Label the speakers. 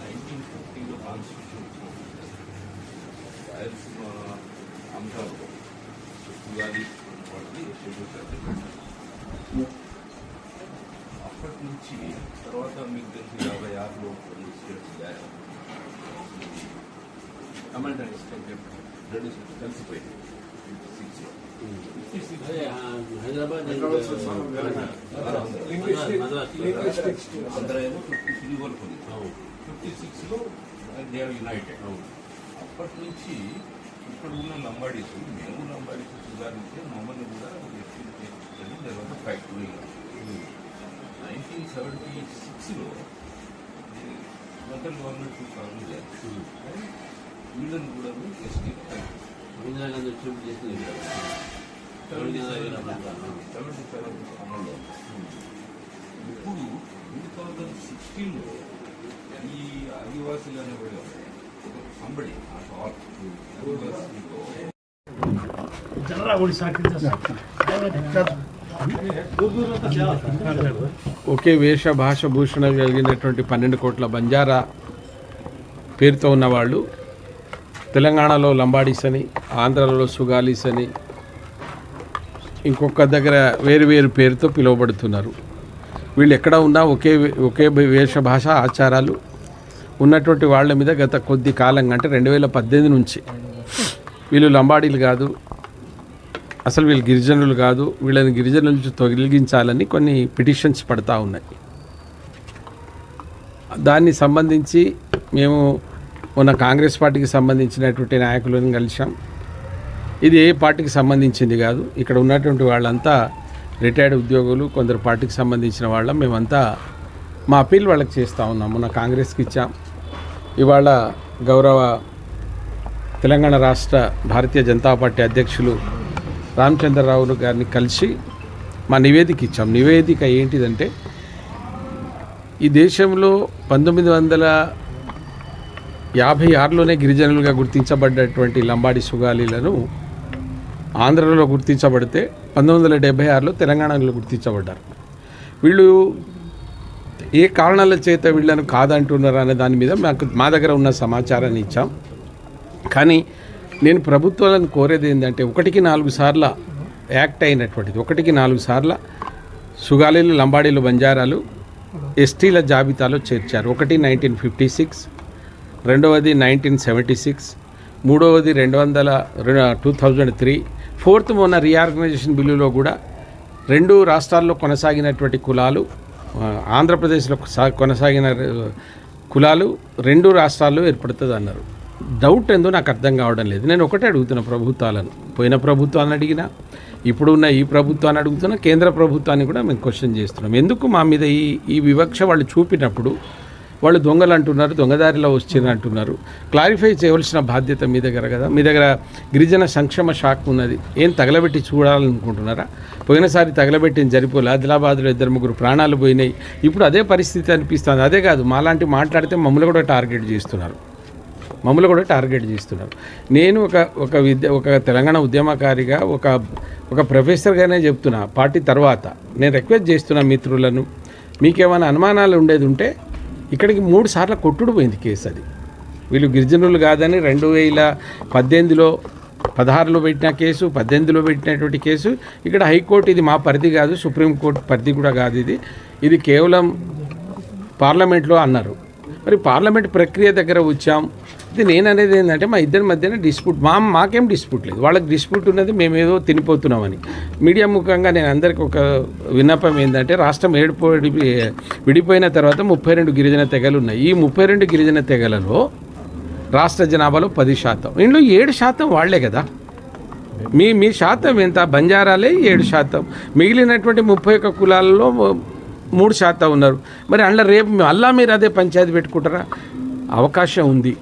Speaker 1: Nineteen ఫిఫ్టీలో constitution Rayalaseema అంశాలు ఉగాది వాటికి షెడ్యూల్ చేసి అప్పటి నుంచి తర్వాత మీకు తెలిసి యాభై ఆరులో కొన్ని స్టేట్స్ జారీ కమాండ్ అండ్ స్టేట్ రెండు కలిసిపోయింది ఫిఫ్టీ సిక్స్లో ఫిఫ్టీ సిక్స్
Speaker 2: అదే, ఆ,
Speaker 1: ఫిఫ్టీ త్రీ వరకు ఉంది ఫిఫ్టీ సిక్స్లో దే ఆర్ యునైటెడ్ అప్పటి నుంచి ఇక్కడ ఉన్న లంబాడీస్ మేము లంబాడీస్ సుధారించి మమ్మల్ని కూడా ఎక్స్పీరియన్స్ తర్వాత ఫ్యాక్టరీ నైన్టీన్ సెవెంటీ సిక్స్లో సెంట్రల్ గవర్నమెంట్ ఫార్మ్ చేయాలి వీళ్ళని కూడా ఎస్టీ
Speaker 2: ఇందిరా
Speaker 1: చేసిన ఇప్పుడు టూ థౌజండ్ సిక్స్టీన్లో ఈ ఆదివాసీలు అనేవాడు సంబడి ఆదివాసీలో
Speaker 3: ఒకే వేష భాష భూషణ కలిగినటువంటి పన్నెండు కోట్ల బంజారా పేరుతో ఉన్నవాళ్ళు. తెలంగాణలో లంబాడీస్ అని ఆంధ్రాలో సుగాలీస్ అని ఇంకొక దగ్గర వేరు వేరు పేరుతో పిలువబడుతున్నారు. వీళ్ళు ఎక్కడ ఉన్నా ఒకే ఒకే వేషభాష ఆచారాలు ఉన్నటువంటి వాళ్ళ మీద గత కొద్ది కాలంగా అంటే రెండు వేల పద్దెనిమిది నుంచి వీళ్ళు లంబాడీలు కాదు అసలు వీళ్ళు గిరిజనులు కాదు వీళ్ళని గిరిజనుల నుంచి తొలగించాలని కొన్ని పిటిషన్స్ పడతా ఉన్నాయి. దాన్ని సంబంధించి మేము మొన్న కాంగ్రెస్ పార్టీకి సంబంధించినటువంటి నాయకులను కలిసాం ఇది ఏ పార్టీకి సంబంధించింది కాదు. ఇక్కడ ఉన్నటువంటి వాళ్ళంతా రిటైర్డ్ ఉద్యోగులు కొందరు పార్టీకి సంబంధించిన వాళ్ళం. మేమంతా మా అప్పీల్ వాళ్ళకి చేస్తూ ఉన్నాం. మొన్న కాంగ్రెస్కి ఇచ్చాం. ఇవాళ గౌరవ తెలంగాణ రాష్ట్ర భారతీయ జనతా పార్టీ అధ్యక్షులు రామచంద్రరావు గారిని కలిసి మా నివేదిక ఇచ్చాం. నివేదిక ఏంటిదంటే ఈ దేశంలో పంతొమ్మిది వందల యాభై ఆరులోనే గిరిజనులుగా గుర్తించబడ్డటువంటి లంబాడి సుగాలీలను ఆంధ్రలో గుర్తించబడితే పంతొమ్మిది వందల డెబ్బై ఆరులో తెలంగాణలో గుర్తించబడ్డారు. వీళ్ళు ఏ కారణాల చేత వీళ్ళను కాదంటున్నారు అనే దాని మీద మాకు మా దగ్గర ఉన్న సమాచారాన్ని ఇచ్చాం. కానీ నేను ప్రభుత్వాలను కోరేది ఏంటంటే ఒకటికి నాలుగు సార్ల యాక్ట్ అయినటువంటిది ఒకటికి నాలుగు సార్ల సుగాలీలు లంబాడీలు బంజారాలు ఎస్టీల జాబితాలో చేర్చారు. ఒకటి నైన్టీన్ ఫిఫ్టీ సిక్స్ రెండవది నైన్టీన్ సెవెంటీ సిక్స్ మూడవది రెండు వందల టూ థౌజండ్ త్రీ ఫోర్త్ మొన్న రీఆర్గనైజేషన్ బిల్లులో కూడా రెండు రాష్ట్రాల్లో కొనసాగినటువంటి కులాలు ఆంధ్రప్రదేశ్లో సా- కొనసాగిన కులాలు రెండు రాష్ట్రాల్లో ఏర్పడుతుంది అన్నారు డౌట్ ఏందో నాకు అర్థం కావడం లేదు. నేను ఒకటే అడుగుతున్నా ప్రభుత్వాలను. పోయిన ప్రభుత్వాన్ని అడిగినా ఇప్పుడున్న ఈ ప్రభుత్వాన్ని అడుగుతున్నా కేంద్ర ప్రభుత్వాన్ని కూడా మేము క్వశ్చన్ చేస్తున్నాం. ఎందుకు మా మీద ఈ ఈ వివక్ష వాళ్ళు చూపినప్పుడు వాళ్ళు దొంగలు అంటున్నారు దొంగదారిలో వచ్చింది అంటున్నారు. క్లారిఫై చేయవలసిన బాధ్యత మీ దగ్గర కదా? మీ దగ్గర గిరిజన సంక్షేమ శాఖ ఉన్నది. ఏం తగలబెట్టి చూడాలనుకుంటున్నారా? పోయినసారి తగలబెట్టిన జరిపోలే ఆదిలాబాద్లో ఇద్దరు ముగ్గురు ప్రాణాలు పోయినాయి. ఇప్పుడు అదే పరిస్థితి అనిపిస్తుంది. అదే కాదు మాలాంటి మాట్లాడితే మమ్మల్ని కూడా టార్గెట్ చేస్తున్నారు. మమ్మల్ని కూడా టార్గెట్ చేస్తున్నారు. నేను ఒక ఒక విద్య ఒక తెలంగాణ ఉద్యమకారిగా ఒక ఒక ప్రొఫెసర్గానే చెప్తున్నా. పార్టీ తర్వాత నేను రిక్వెస్ట్ చేస్తున్నా మిత్రులను. మీకేమైనా అనుమానాలు ఉండేది ఉంటే ఇక్కడికి మూడు సార్లు కొట్టుడు పోయింది కేసు అది. వీళ్ళు గిరిజనులు కాదని రెండు వేల పద్దెనిమిదిలో పదహారులో పెట్టిన కేసు పద్దెనిమిదిలో పెట్టినటువంటి కేసు. ఇక్కడ హైకోర్టు ఇది మా పరిధి కాదు సుప్రీంకోర్టు పరిధి కూడా కాదు ఇది. ఇది కేవలం పార్లమెంట్లో అన్నారు. మరి పార్లమెంట్ ప్రక్రియ దగ్గర వచ్చాం. ఇది నేను అనేది ఏంటంటే మా ఇద్దరి మధ్యన డిస్ప్యూట్ మా మాకేం డిస్ప్యూట్ లేదు. వాళ్ళకి డిస్ప్యూట్ ఉన్నది మేమేదో తినిపోతున్నామని. మీడియా ముఖంగా నేను అందరికి ఒక విన్నపం ఏంటంటే రాష్ట్రం ఏడిపోయి విడిపోయిన తర్వాత ముప్పై రెండు గిరిజన తెగలు ఉన్నాయి. ఈ ముప్పై రెండు గిరిజన తెగలలో రాష్ట్ర జనాభాలో పది శాతం. ఇందులో ఏడు శాతం వాళ్ళే కదా. మీ మీ శాతం ఎంత? బంజారాలే ఏడు శాతం. మిగిలినటువంటి ముప్పై ఒక్క కులాలలో మూడు శాతం ఉన్నారు. మరి అందులో రేపు అల్లా మీరు అదే పంచాయతీ పెట్టుకుంటారా? అవకాశం ఉంది.